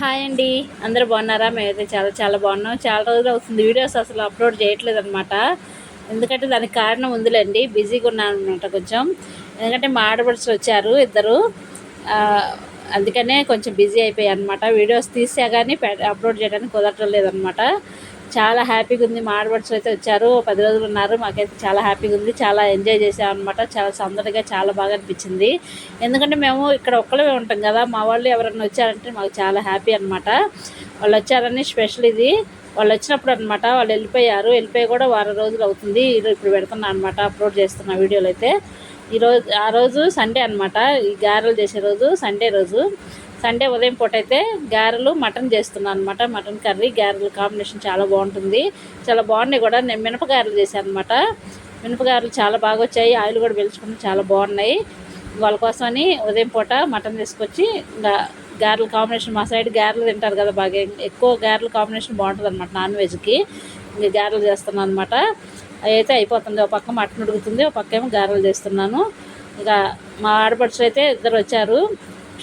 Hi అండి. అందరూ బాగున్నారా? మేమైతే చాలా చాలా బాగున్నాం. చాలా రోజులు అవుతుంది. వీడియోస్ అసలు అప్లోడ్ చేయట్లేదు అనమాట ఎందుకంటే దానికి కారణం ఉందిలేండి. బిజీగా ఉన్నాను అనమాట కొంచెం. ఎందుకంటే మా ఆడపడుచులు వచ్చారు ఇద్దరు. అందుకనే కొంచెం బిజీ అయిపోయాయి అనమాట వీడియోస్ తీసా కానీ అప్లోడ్ చేయడానికి కుదరటం లేదనమాట చాలా హ్యాపీగా ఉంది. మా అయితే వచ్చారు. పది రోజులు ఉన్నారు. మాకైతే చాలా హ్యాపీగా ఉంది. చాలా ఎంజాయ్ చేసాం అనమాట చాలా సందడిగా చాలా బాగా అనిపించింది. ఎందుకంటే మేము ఇక్కడ ఒక్కళ్ళమే ఉంటాం కదా. మా వాళ్ళు ఎవరైనా వచ్చారంటే మాకు చాలా హ్యాపీ అనమాట వాళ్ళు వచ్చారని స్పెషల్ ఇది. వాళ్ళు వచ్చినప్పుడు అనమాట వాళ్ళు వెళ్ళిపోయారు. వెళ్ళిపోయి కూడా వారం రోజులు అవుతుంది. ఈరోజు ఇప్పుడు పెడుతున్నా అనమాట అప్లోడ్ చేస్తున్న వీడియోలు అయితే. ఈరోజు ఆ రోజు సండే అనమాట ఈ గారెలు చేసే రోజు సండే రోజు. సండే ఉదయం పూట అయితే గారెలు మటన్ చేస్తున్నాను అనమాట మటన్ కర్రీ గారెలు కాంబినేషన్ చాలా బాగుంటుంది. చాలా బాగున్నాయి కూడా. నేను మినపగారెలు చేశాను అనమాట మినపగారెలు చాలా బాగా వచ్చాయి. ఆయిల్ కూడా పెంచుకుని చాలా బాగున్నాయి. వాళ్ళ కోసమని ఉదయం పూట మటన్ తీసుకొచ్చి ఇంకా గారెల కాంబినేషన్ మా సైడ్ గారెలు తింటారు కదా బాగా. ఎక్కువ గారెల కాంబినేషన్ బాగుంటుంది అనమాట నాన్ వెజ్కి. ఇంకా గారెలు చేస్తున్నాను అనమాట అవి అయితే అయిపోతుంది. ఒక పక్క మటన్ ఉడుకుతుంది. ఒక పక్క ఏమో గారెలు చేస్తున్నాను. ఇక మా ఆడపడుచులు అయితే ఇద్దరు వచ్చారు.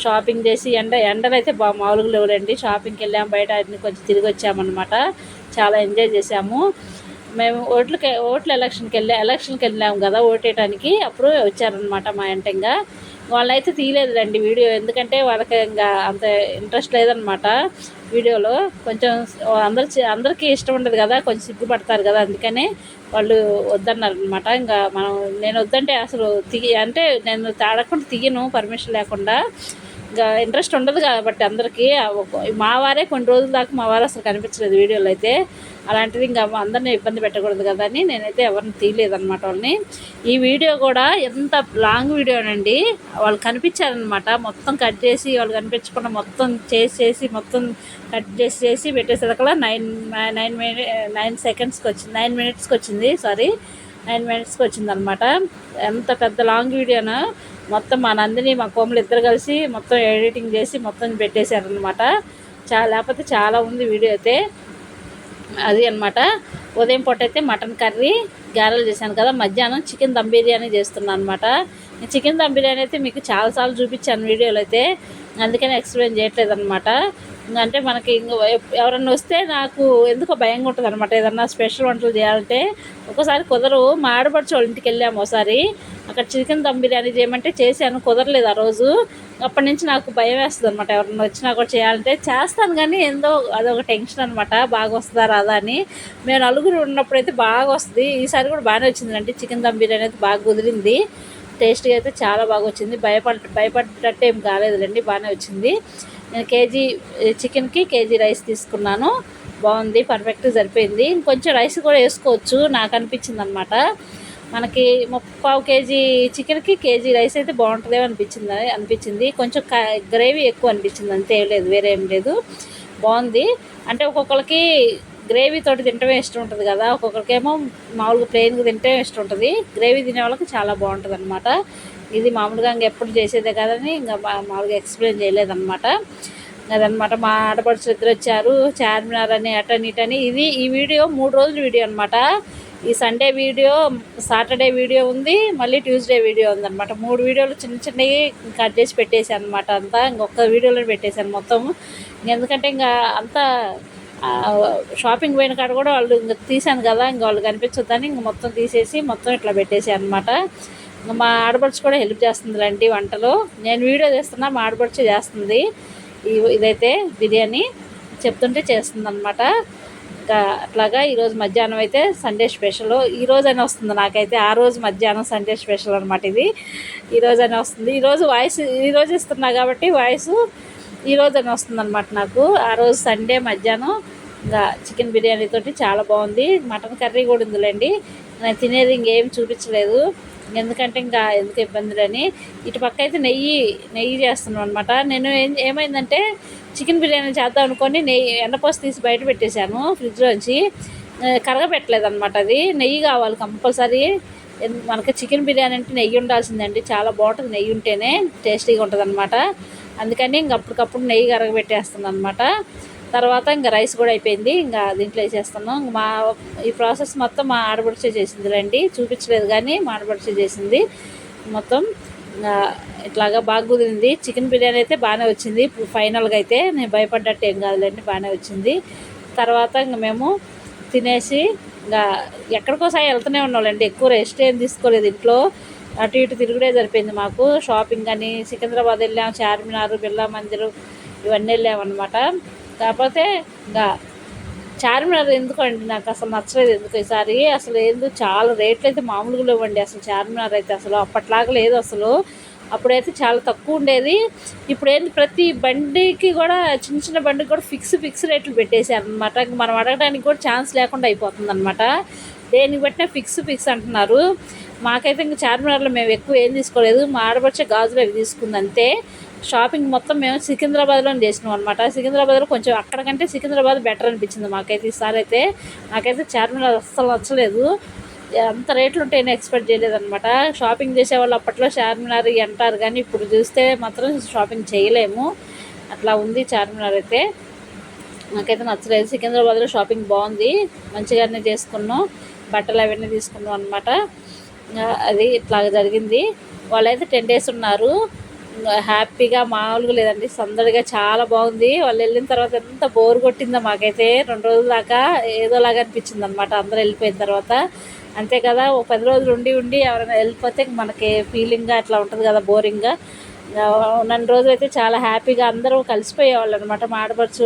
షాపింగ్ చేసి ఎండ ఎండలు అయితే బా మామూలుగా లేవులేండి. షాపింగ్కి వెళ్ళాము బయట అన్ని కొంచెం తిరిగి వచ్చామన్నమాట. చాలా ఎంజాయ్ చేసాము మేము ఓట్లకి ఓట్ల ఎలక్షన్కి వెళ్ళా ఎలక్షన్కి వెళ్ళాము కదా ఓటేయడానికి అప్పుడు వచ్చారనమాట మా ఇంటంగా వాళ్ళైతే తీయలేదులేండి వీడియో ఎందుకంటే వాళ్ళకి ఇంకా అంత ఇంట్రెస్ట్ లేదనమాట వీడియోలో కొంచెం అందరు అందరికీ ఇష్టం ఉండదు కదా కొంచెం సిగ్గుపడతారు కదా అందుకనే వాళ్ళు వద్దన్నారు అనమాట ఇంకా మనం నేను వద్దంటే అసలు తిగి అంటే నేను తాడకుండా తీయను పర్మిషన్ లేకుండా. ఇంకా ఇంట్రెస్ట్ ఉండదు కాబట్టి అందరికీ. మా వారే కొన్ని రోజుల దాకా మా వారు అసలు కనిపించలేదు వీడియోలో అయితే. అలాంటిది ఇంకా అందరిని ఇబ్బంది పెట్టకూడదు కదా అని నేనైతే ఎవరిని తీయలేదనమాట వాళ్ళని. ఈ వీడియో కూడా ఎంత లాంగ్ వీడియోనండి. వాళ్ళు కనిపించారనమాట మొత్తం కట్ చేసి వాళ్ళు కనిపించకుండా మొత్తం చేసేసి మొత్తం కట్ చేసి చేసి పెట్టేసరికల్లా నైన్ నైన్ మినిట్ నైన్ సెకండ్స్కి వచ్చింది. నైన్ మినిట్స్కి వచ్చింది సారీ. నైన్ మినిట్స్కి వచ్చింది అనమాట ఎంత పెద్ద లాంగ్ వీడియోను. మొత్తం మా నందిని మా కోమలు ఇద్దరు కలిసి మొత్తం ఎడిటింగ్ చేసి మొత్తం పెట్టేశారనమాట చాలా లేకపోతే చాలా ఉంది వీడియో అయితే. అది అనమాట ఉదయం పూట అయితే మటన్ కర్రీ గారెలు చేశాను కదా. మధ్యాహ్నం చికెన్ దమ్ బిర్యానీ చేస్తున్నాను అనమాట చికెన్ దమ్ బిర్యానీ అయితే మీకు చాలాసార్లు చూపించాను వీడియోలో అయితే. అందుకని ఎక్స్ప్లెయిన్ చేయట్లేదు అనమాట అంటే మనకి ఎవరన్నా వస్తే నాకు ఎందుకో భయంగా ఉంటుంది అనమాట ఏదన్నా స్పెషల్ వంటలు చేయాలంటే ఒకసారి కుదరు మా ఆడపడుచు వాళ్ళ ఇంటికి వెళ్ళాము ఒకసారి. అక్కడ చికెన్ దమ్ బిర్యానీ చేయమంటే చేశాను. కుదరలేదు ఆ రోజు. అప్పటి నుంచి నాకు భయం వేస్తుంది అనమాట ఎవరన్నా వచ్చినా కూడా చేయాలంటే చేస్తాను కానీ ఏందో అదొక టెన్షన్ అనమాట బాగా వస్తుందా రాదా అని. మేము నలుగురు ఉన్నప్పుడైతే బాగా వస్తుంది. ఈసారి కూడా బాగానే వచ్చిందండి చికెన్ దమ్ బిర్యానీ అయితే బాగా కుదిరింది. టేస్ట్గా అయితే చాలా బాగా వచ్చింది. భయపడ భయపడ్డట్టు ఏం కాలేదులేండి. బాగానే వచ్చింది. నేను కేజీ చికెన్కి కేజీ రైస్ తీసుకున్నాను. బాగుంది పర్ఫెక్ట్ సరిపోయింది. ఇంకొంచెం రైస్ కూడా వేసుకోవచ్చు నాకు అనిపించింది అనమాట మనకి ముప్పావు కేజీ చికెన్కి కేజీ రైస్ అయితే బాగుంటుందేమో అనిపించింది అనిపించింది. కొంచెం గ్రేవీ ఎక్కువ అనిపించింది అంతే లేదు వేరే ఏం లేదు. బాగుంది. అంటే ఒక్కొక్కరికి గ్రేవీ తోటి తింటమే ఇష్టం ఉంటుంది కదా. ఒక్కొక్కరికేమో మామూలుగా ప్లెయిన్గా తింటే ఇష్టం ఉంటుంది గ్రేవీ తినే వాళ్ళకి చాలా బాగుంటుంది అనమాట ఇది మామూలుగా ఇంక ఎప్పుడు చేసేదే కదని ఇంకా మా- మామూలుగా ఎక్స్ప్లెయిన్ చేయలేదన్నమాట. అదనమాట మా ఆడపడుచు ఇద్దరు వచ్చారు. చార్మినార్ అని అటని ఇటని ఇది ఈ వీడియో మూడు రోజుల వీడియో అనమాట ఈ సండే వీడియో సాటర్డే వీడియో ఉంది. మళ్ళీ ట్యూస్డే వీడియో ఉందన్నమాట. మూడు వీడియోలు చిన్న చిన్నవి కట్ చేసి పెట్టేసాను అనమాట అంతా. ఇంకొక వీడియోలో పెట్టేశాను మొత్తం. ఎందుకంటే ఇంకా అంతా షాపింగ్ పోయిన కాడ కూడా వాళ్ళు ఇంకా తీశాను కదా ఇంకా వాళ్ళు కనిపించొద్దని ఇంక మొత్తం తీసేసి మొత్తం ఇట్లా పెట్టేసి అనమాట మా ఆడపడుచు కూడా హెల్ప్ చేస్తుందిలేండి వంటలో. నేను వీడియో చేస్తున్నా మా ఆడపడుచు చేస్తుంది. ఇదైతే బిర్యానీ చెప్తుంటే చేస్తుంది అనమాట ఇంకా అట్లాగా ఈరోజు మధ్యాహ్నం అయితే సండే స్పెషల్. ఈ రోజైనా వస్తుంది నాకైతే ఆ రోజు మధ్యాహ్నం సండే స్పెషల్ అనమాట ఇది. ఈ రోజైనా వస్తుంది. ఈరోజు వాయిస్ ఈరోజు ఇస్తున్నా కాబట్టి వాయిస్ ఈ రోజైనా వస్తుంది అనమాట నాకు. ఆ రోజు సండే మధ్యాహ్నం ఇంకా చికెన్ బిర్యానీతోటి చాలా బాగుంది. మటన్ కర్రీ కూడా ఉందిలేండి. నేను తినేది ఇంకేం చూపించలేదు. ఎందుకంటే ఇంకా ఎందుకు ఇబ్బందులని. ఇటు పక్క అయితే నెయ్యి నెయ్యి చేస్తున్నాం అనమాట నేను ఏం ఏమైందంటే చికెన్ బిర్యానీ చేద్దాం అనుకొని నెయ్యి ఎండపోసి తీసి బయట పెట్టేశాను ఫ్రిడ్జ్లోంచి. కరగపెట్టలేదు అనమాట అది. నెయ్యి కావాలి కంపల్సరీ. మనకి చికెన్ బిర్యానీ అంటే నెయ్యి ఉండాల్సిందండి. చాలా బాగుంటుంది నెయ్యి ఉంటేనే టేస్టీగా ఉంటుంది అనమాట అందుకని ఇంక అప్పటికప్పుడు నెయ్యి కరగబెట్టేస్తుంది అనమాట తర్వాత ఇంకా రైస్ కూడా అయిపోయింది. ఇంకా దీంట్లో వేసేస్తున్నాం. మా ఈ ప్రాసెస్ మొత్తం మా ఆడబడిచే చేసిందిలేండి. చూపించలేదు కానీ మా ఆడబడిచే చేసింది. మొత్తం ఇంకా ఇట్లాగా బాగా కుదిరింది. చికెన్ బిర్యానీ అయితే బాగానే వచ్చింది. ఇప్పుడు ఫైనల్గా అయితే నేను భయపడ్డట్టు ఏం కాదులేండి. బాగానే వచ్చింది. తర్వాత ఇంక మేము తినేసి ఇంకా ఎక్కడికోసారి వెళ్తూనే ఉన్నాళ్ళండి ఎక్కువ రెస్ట్ ఏం తీసుకోలేదు ఇంట్లో. అటు ఇటు తిరుగుడే సరిపోయింది మాకు. షాపింగ్ అని సికింద్రాబాద్ వెళ్ళాం చార్మినార్ బిర్లా మందిర్ ఇవన్నీ వెళ్ళామన్నమాట కాకపోతే ఇంకా చార్మినార్ ఎందుకండి? నాకు అసలు నచ్చలేదు ఎందుకు ఈసారి? అసలు ఏందో చాలా రేట్లు అయితే మామూలుగా లేవండి. అసలు చార్మినార్ అయితే అసలు అప్పట్లాగా లేదు అసలు. అప్పుడైతే చాలా తక్కువ ఉండేది. ఇప్పుడు ఏంది ప్రతి బండికి కూడా చిన్న చిన్న బండికి కూడా ఫిక్స్ ఫిక్స్ రేట్లు పెట్టేశారు అనమాట మనం అడగడానికి కూడా ఛాన్స్ లేకుండా అయిపోతుంది అనమాట దేనికి పెట్టినా ఫిక్స్ ఫిక్స్ అంటున్నారు. మాకైతే ఇంకా చార్మినార్లో మేము ఎక్కువ ఏం తీసుకోలేదు. మా ఆడపడిచే గాజులు అవి తీసుకుంది అంతే. షాపింగ్ మొత్తం మేము సికింద్రాబాద్లో చేసినాం అనమాట సికింద్రాబాద్లో కొంచెం అక్కడికంటే సికింద్రాబాద్ బెటర్ అనిపించింది మాకైతే ఈసారి అయితే. నాకైతే చార్మినార్ అస్సలు నచ్చలేదు. అంత రేట్లు ఉంటాయని ఎక్స్పెక్ట్ చేయలేదన్నమాట. షాపింగ్ చేసేవాళ్ళు అప్పట్లో చార్మినార్ అంటారు కానీ ఇప్పుడు చూస్తే మాత్రం షాపింగ్ చేయలేము. అట్లా ఉంది చార్మినార్ అయితే. నాకైతే నచ్చలేదు. సికింద్రాబాద్లో షాపింగ్ బాగుంది. మంచిగానే చేసుకున్నాం. బట్టలు అవన్నీ తీసుకున్నాం అనమాట అది ఇట్లా జరిగింది. వాళ్ళైతే టెన్ డేస్ ఉన్నారు. హ్యాపీగా మామూలుగా లేదండి. సందడిగా చాలా బాగుంది. వాళ్ళు వెళ్ళిన తర్వాత ఎంత బోర్ కొట్టిందో మాకైతే రెండు రోజుల దాకా ఏదోలాగా అనిపించింది అనమాట అందరూ వెళ్ళిపోయిన తర్వాత. అంతే కదా ఒక పది రోజులు ఉండి ఉండి ఎవరైనా వెళ్ళిపోతే మనకి ఫీలింగ్గా అట్లా ఉంటుంది కదా బోరింగ్గా నన్ను రోజులు అయితే చాలా హ్యాపీగా అందరూ కలిసిపోయేవాళ్ళు అనమాట మాడపడుచు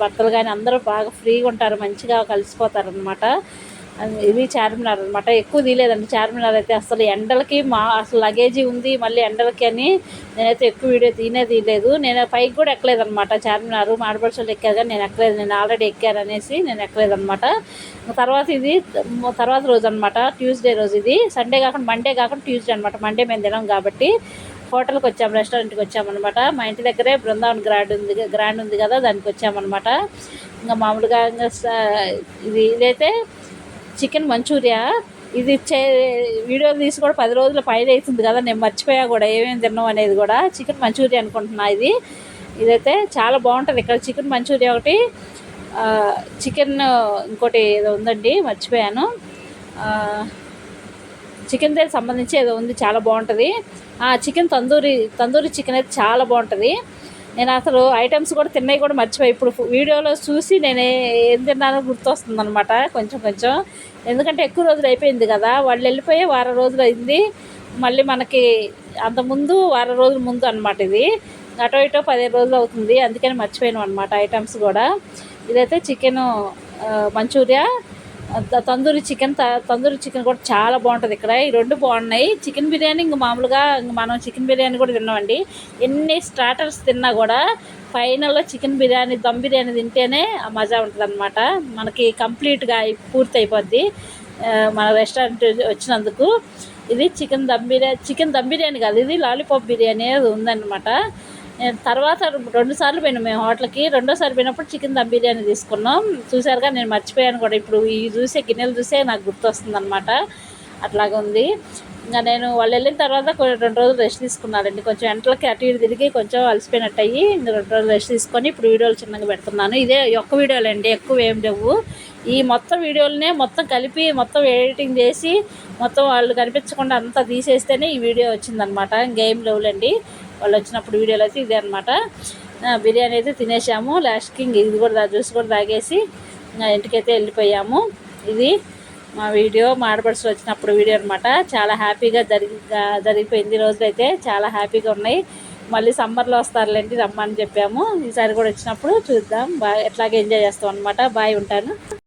భర్తలు కానీ అందరూ బాగా ఫ్రీగా ఉంటారు మంచిగా కలిసిపోతారు అనమాట ఇది చార్మినార్ అనమాట ఎక్కువ తీయలేదండి. చార్మినార్ అయితే అసలు ఎండలకి మా అసలు లగేజీ ఉంది మళ్ళీ ఎండలకి అని నేనైతే ఎక్కువ వీడియో తీనే తీయలేదు. నేను పైకి కూడా ఎక్కలేదు అనమాట చార్మినార్ మాడపడుచులు ఎక్కారు కానీ నేను ఎక్కలేదు. నేను ఆల్రెడీ ఎక్కాను అనేసి నేను ఎక్కలేదు అనమాట తర్వాత ఇది తర్వాత రోజు అనమాట ట్యూస్డే రోజు ఇది. సండే కాకుండా మండే కాకుండా ట్యూస్డే అనమాట మండే మేము తినాం కాబట్టి హోటల్కి వచ్చాము రెస్టారెంట్కి వచ్చామన్నమాట మా ఇంటి దగ్గరే బృందావన్ గ్రాండ్ ఉంది గ్రాండ్ ఉంది కదా దానికి వచ్చామన్నమాట. ఇంకా మామూలుగా ఇంకా ఇది ఇదైతే చికెన్ మంచూరియా? ఇది చే వీడియో తీసి కూడా పది రోజుల పైన అవుతుంది కదా నేను మర్చిపోయా కూడా ఏమేమి తిన్నాం అనేది కూడా. చికెన్ మంచూరియా అనుకుంటున్నా ఇది. ఇదైతే చాలా బాగుంటుంది ఇక్కడ చికెన్ మంచూరియా ఒకటి. చికెన్ ఇంకోటి ఏదో ఉందండి మర్చిపోయాను. చికెన్ దగ్గర సంబంధించి ఏదో ఉంది చాలా బాగుంటుంది. చికెన్ తందూరి తందూరి చికెన్ అయితే చాలా బాగుంటుంది. నేను అసలు ఐటమ్స్ కూడా తిన్నవి కూడా మర్చిపోయి ఇప్పుడు వీడియోలో చూసి నేను ఏం తిన్నానో గుర్తొస్తుంది అనమాట కొంచెం కొంచెం. ఎందుకంటే ఎక్కువ రోజులు అయిపోయింది కదా వాళ్ళు వెళ్ళిపోయి వారం రోజులు అయింది. మళ్ళీ మనకి అంతకుముందు వారం రోజుల ముందు అనమాట ఇది. అటో ఇటో పదిహేను రోజులు అవుతుంది అందుకని మర్చిపోయాను అనమాట ఐటమ్స్ కూడా. ఇదైతే chicken Manchuria tandoori chicken tandoori chicken కూడా చాలా బాగుంటుంది ఇక్కడ. ఈ రెండు బాగున్నాయి. చికెన్ బిర్యానీ ఇంక మామూలుగా మనం చికెన్ బిర్యానీ కూడా తిన్నామండి. ఎన్ని స్టార్టర్స్ తిన్నా కూడా ఫైనల్లో చికెన్ బిర్యానీ దమ్ బిర్యానీ తింటేనే మజా ఉంటుంది అనమాట మనకి కంప్లీట్గా పూర్తి అయిపోద్ది మన రెస్టారెంట్ వచ్చినందుకు. ఇది చికెన్ దమ్ బిర్యానీ చికెన్ దమ్ బిర్యానీ కాదు ఇది లాలీపాప్ బిర్యానీ అది ఉందన్నమాట. తర్వాత రెండు సార్లు పోయినాం మేము హోటల్కి. రెండోసారి పోయినప్పుడు చికెన్ దమ్ బిర్యానీ తీసుకున్నాం. చూసారుగా నేను మర్చిపోయాను కూడా. ఇప్పుడు ఈ చూసే గిన్నెలు చూసే నాకు గుర్తొస్తుంది అనమాట అట్లాగా ఉంది. ఇంకా నేను వాళ్ళు వెళ్ళిన తర్వాత రెండు రోజులు రెస్ట్ తీసుకున్నానండి కొంచెం ఎంటలకి అటు ఇటు తిరిగి కొంచెం అలసిపోయినట్టు అయ్యి ఇంకా రెండు రోజులు రెస్ట్ తీసుకొని ఇప్పుడు వీడియోలు చిన్నగా పెడుతున్నాను. ఇదే ఒక్క వీడియోలు అండి ఎక్కువ ఏం లేవు. ఈ మొత్తం వీడియోలనే మొత్తం కలిపి మొత్తం ఎడిటింగ్ చేసి మొత్తం వాళ్ళు కనిపించకుండా అంతా తీసేస్తేనే ఈ వీడియో వచ్చిందనమాట ఇంకేం లేవులండి. వాళ్ళు వచ్చినప్పుడు వీడియోలో అయితే ఇదే అనమాట బిర్యానీ అయితే తినేసాము. లాస్ట్కి కింగ్ ఇది కూడా జ్యూస్ కూడా తాగేసి ఇంటికైతే వెళ్ళిపోయాము. ఇది మా వీడియో మా వచ్చినప్పుడు వీడియో అనమాట చాలా హ్యాపీగా జరిగి జరిగిపోయింది రోజులైతే. చాలా హ్యాపీగా ఉన్నాయి. మళ్ళీ సమ్మర్లో వస్తారులేండి రమ్మని చెప్పాము. ఈసారి కూడా వచ్చినప్పుడు చూద్దాం. బాగా ఎట్లాగే ఎంజాయ్ చేస్తాం అనమాట బాయ్ ఉంటాను.